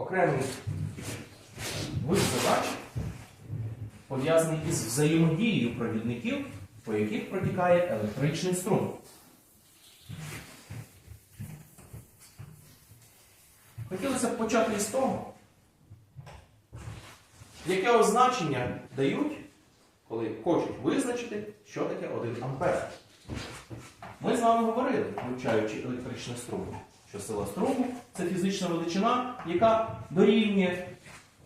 окремий вид задач пов'язаний із взаємодією провідників, по яких протікає електричний струм. Хотілося б почати із того, яке означення дають, коли хочуть визначити, що таке 1 ампер. Ми з вами говорили, вивчаючи електричний струм, що сила струму це фізична величина, яка дорівнює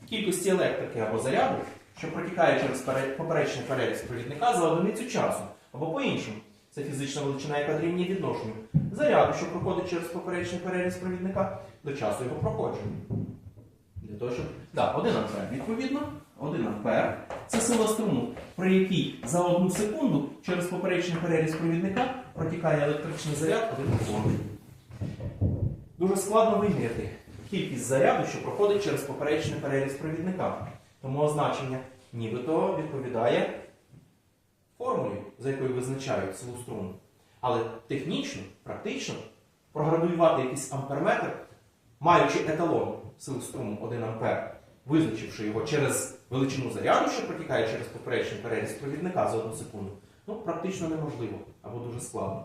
кількості електрики або заряду, що протікає через поперечний переріз провідника за одиницю часу. Або по-іншому, це фізична величина, яка дорівнює відношенню заряду, що проходить через поперечний переріз провідника до часу його проходження. Для того, щоб. Так, 1 ампер. Відповідно, 1 ампер це сила струму, при якій за одну секунду через поперечний переріз провідника протікає електричний заряд 1 вольт. Дуже складно виміряти кількість заряду, що проходить через поперечний переріз провідника. Тому означення нібито відповідає формулі, за якою визначають силу струму. Але технічно, практично проградуювати якийсь амперметр, маючи еталон сили струму 1 ампер, визначивши його через величину заряду, що протікає через поперечний переріз провідника за одну секунду, ну, практично неможливо або дуже складно.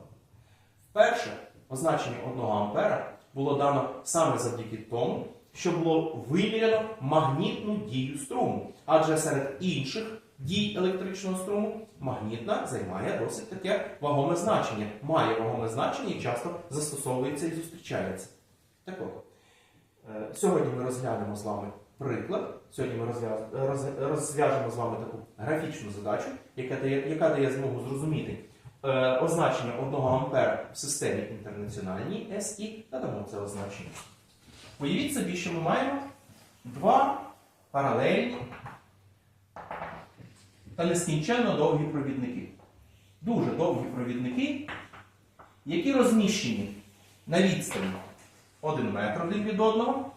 Вперше означення 1 ампера було дано саме завдяки тому, що було виміряно магнітну дію струму. Адже серед інших дій електричного струму магнітна займає досить таке вагоме значення, має вагоме значення і часто застосовується і зустрічається. Так от, е, сьогодні ми розглянемо з вами приклад. Сьогодні ми розв'яжемо з вами таку графічну задачу, яка дає, яка дає змогу зрозуміти е, означення 1 ампера в системі інтернаціональній SI, надамо це означення. Уявіть собі, що ми маємо два паралельні та нескінченно довгі провідники. Дуже довгі провідники, які розміщені на відстані 1 метр один від одного.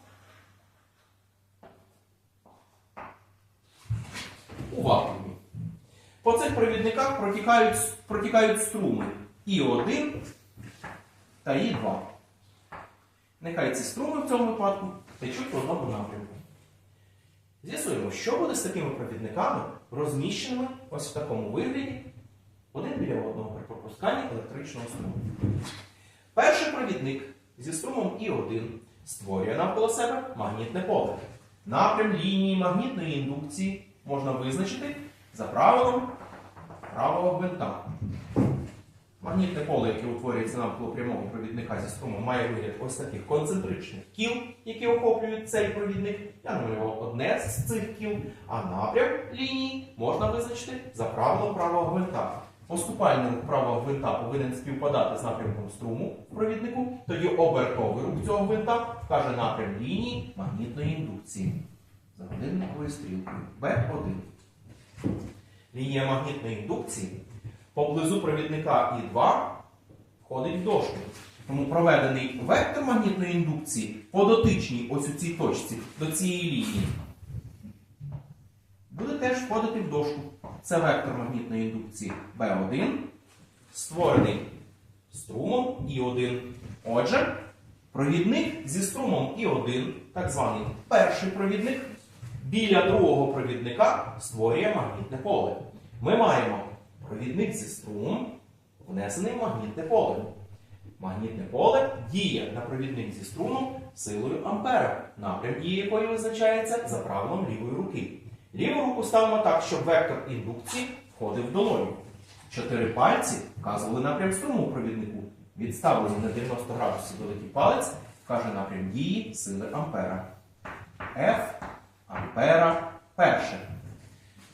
У вакуумі. По цих провідниках протікають, протікають струми І1 та І2. Нехай ці струми в цьому випадку течуть в одному напрямку. З'ясуємо, що буде з такими провідниками, розміщеними ось в такому вигляді, один біля одного при пропусканні електричного струму. Перший провідник зі струмом І1 створює навколо себе магнітне поле. Напрям лінії магнітної індукції можна визначити за правилом правого гвинта. Магнітне поле, яке утворюється навколо прямого провідника зі струмом, має вигляд ось таких концентричних кіл, які охоплюють цей провідник. Я намалював одне з цих кіл, а напрям лінії можна визначити за правилом правого гвинта. Поступальний рух правого гвинта повинен співпадати з напрямком струму в провіднику, тоді обертовий рух цього гвинта вкаже напрям лінії магнітної індукції. За годинниковою стрілкою B1. Лінія магнітної індукції поблизу провідника І2 входить в дошку. Тому проведений вектор магнітної індукції по дотичній ось у цій точці до цієї лінії буде теж входити в дошку. Це вектор магнітної індукції B1, створений струмом І1. Отже, провідник зі струмом І1, так званий перший провідник, біля другого провідника створює магнітне поле. Ми маємо провідник зі струмом, внесений в магнітне поле. Магнітне поле діє на провідник зі струмом силою ампера, напрям дії якої визначається за правилом лівої руки. Ліву руку ставимо так, щоб вектор індукції входив в долоню. Чотири пальці вказували напрям струму провіднику. Відставлений на 90 градусів великий палець вкаже напрям дії сили ампера. F ампера перше.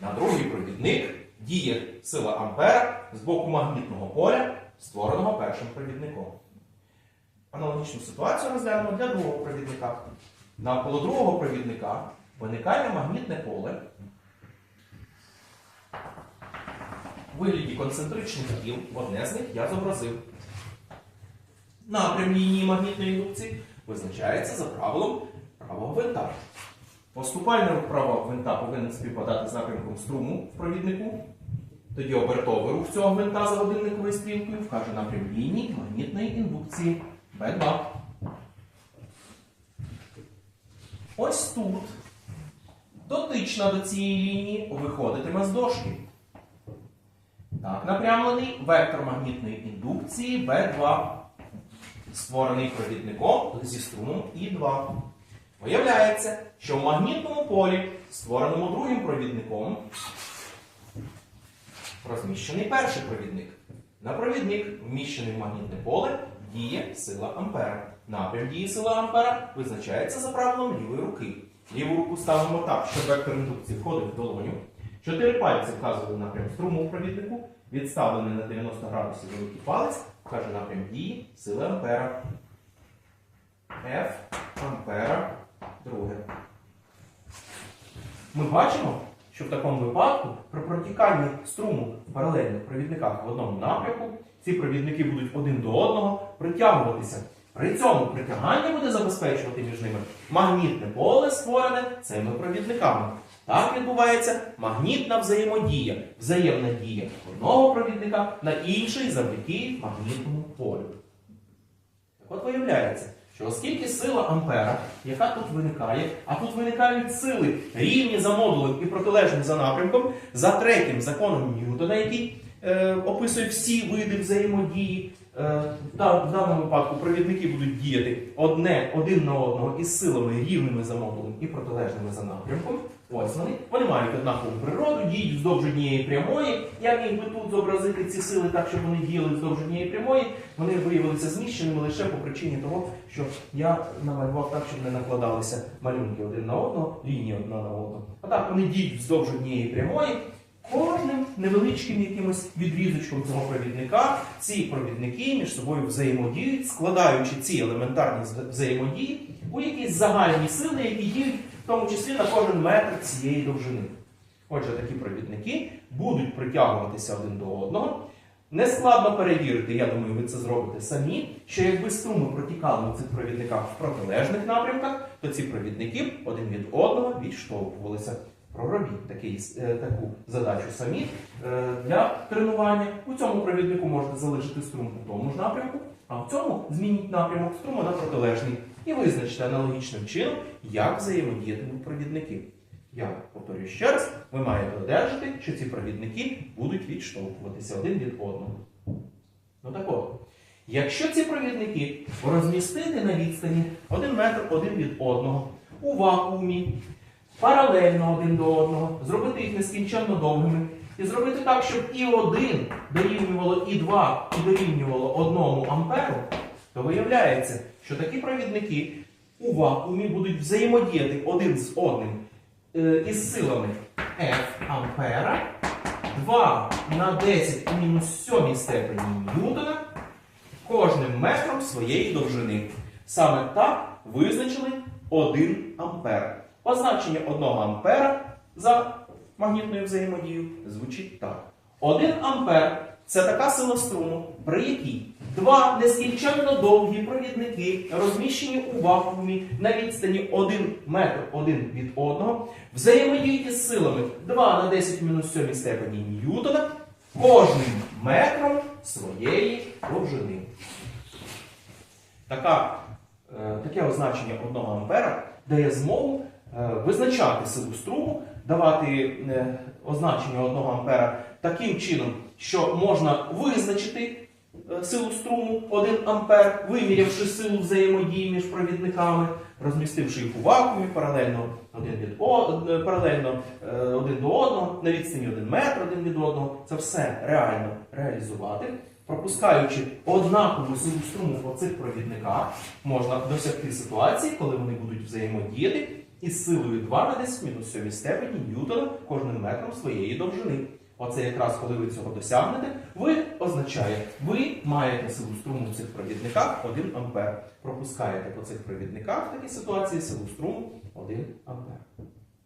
На другий провідник діє сила ампера з боку магнітного поля, створеного першим провідником. Аналогічну ситуацію розглянемо для другого провідника. Навколо другого провідника виникає магнітне поле у вигляді концентричних кіл, одне з них я зобразив. Напрям лінії магнітної індукції визначається за правилом правого гвинта. Поступальний рух правого гвинта повинен співпадати з напрямком струму в провіднику. Тоді обертовий рух цього гвинта за годинниковою стрілкою вкаже напрям лінії магнітної індукції B2. ось тут, дотична до цієї лінії, виходитиме з дошки. Так, напрямлений вектор магнітної індукції B2, створений провідником зі струмом І2. Виявляється, що в магнітному полі, створеному другим провідником, розміщений перший провідник. На провідник, вміщений в магнітне поле, діє сила Ампера. Напрям дії сили Ампера визначається за правилом лівої руки. Ліву руку ставимо так, щоб вектор індукції входив в долоню. Чотири пальці вказували напрям струму у провіднику. Відставлений на 90 градусів великий палець вкаже напрям дії сили Ампера. F Ампера друге. Ми бачимо, що в такому випадку при протіканні струму в паралельних провідниках в одному напрямку ці провідники будуть один до одного притягуватися. При цьому притягання буде забезпечувати між ними магнітне поле, створене цими провідниками. Так відбувається магнітна взаємодія, взаємна дія одного провідника на інший завдяки магнітному полю. Так от виявляється, що оскільки сила Ампера, яка тут виникає, а тут виникають сили рівні за модулем і протилежні за напрямком, за третім законом Ньютона, який е, описує всі види взаємодії, е, в даному випадку провідники будуть діяти одне, один на одного із силами рівними за модулем і протилежними за напрямком. Ось вони. Вони мають однакову природу, діють вздовж однієї прямої. Я міг би тут зобразити ці сили так, щоб вони діяли вздовж однієї прямої. Вони виявилися зміщеними лише по причині того, що я намалював так, щоб не накладалися малюнки один на одного, лінії одна на одну. А так вони діють вздовж однієї прямої. Кожним невеличким якимось відрізочком цього провідника ці провідники між собою взаємодіють, складаючи ці елементарні взаємодії у якісь загальні сили, які діють тому числі на кожен метр цієї довжини. Отже, такі провідники будуть притягуватися один до одного. Нескладно перевірити, я думаю, ви це зробите самі, що якби струми протікали у цих провідниках в протилежних напрямках, то ці провідники один від одного відштовхувалися. Проробіть е, таку задачу самі е, для тренування. У цьому провіднику можете залишити струм у тому ж напрямку, а в цьому змініть напрямок струму на протилежний і визначте аналогічним чином, як взаємодіятимуть провідники. Я повторюю ще раз, ви маєте одержати, що ці провідники будуть відштовхуватися один від одного. Ну так от, якщо ці провідники розмістити на відстані 1 метр один від одного у вакуумі, паралельно один до одного, зробити їх нескінченно довгими, і зробити так, щоб і 1 дорівнювало і 2 і дорівнювало 1 амперу, то виявляється, що такі провідники у вакуумі будуть взаємодіяти один з одним е, із силами F ампера 2 на 10 у мінус 7 степені Ньютона кожним метром своєї довжини. Саме так визначили 1 ампер. Позначення 1 ампера за магнітною взаємодією звучить так. 1 ампер це така сила струму, при якій два нескінченно довгі провідники, розміщені у вакуумі на відстані 1 метр один від одного, взаємодіють із силами 2 на 10 мінус 7 степені Ньютона кожним метром своєї довжини. Така, е, таке означення 1 ампера дає змогу е, визначати силу струму, давати е, означення 1 ампера таким чином, що можна визначити е, силу струму 1 ампер, вимірявши силу взаємодії між провідниками, розмістивши їх у вакуумі паралельно один, від о, е, паралельно один до одного, на відстані 1 метр один від одного. Це все реально реалізувати. Пропускаючи однакову силу струму по цих провідниках, можна досягти ситуації, коли вони будуть взаємодіяти із силою 2 на 10 мінус 7 степені Ньютона кожним метром своєї довжини. Оце якраз коли ви цього досягнете, ви означає, ви маєте силу струму в цих провідниках 1 ампер. Пропускаєте по цих провідниках в такій ситуації силу струму 1 ампер.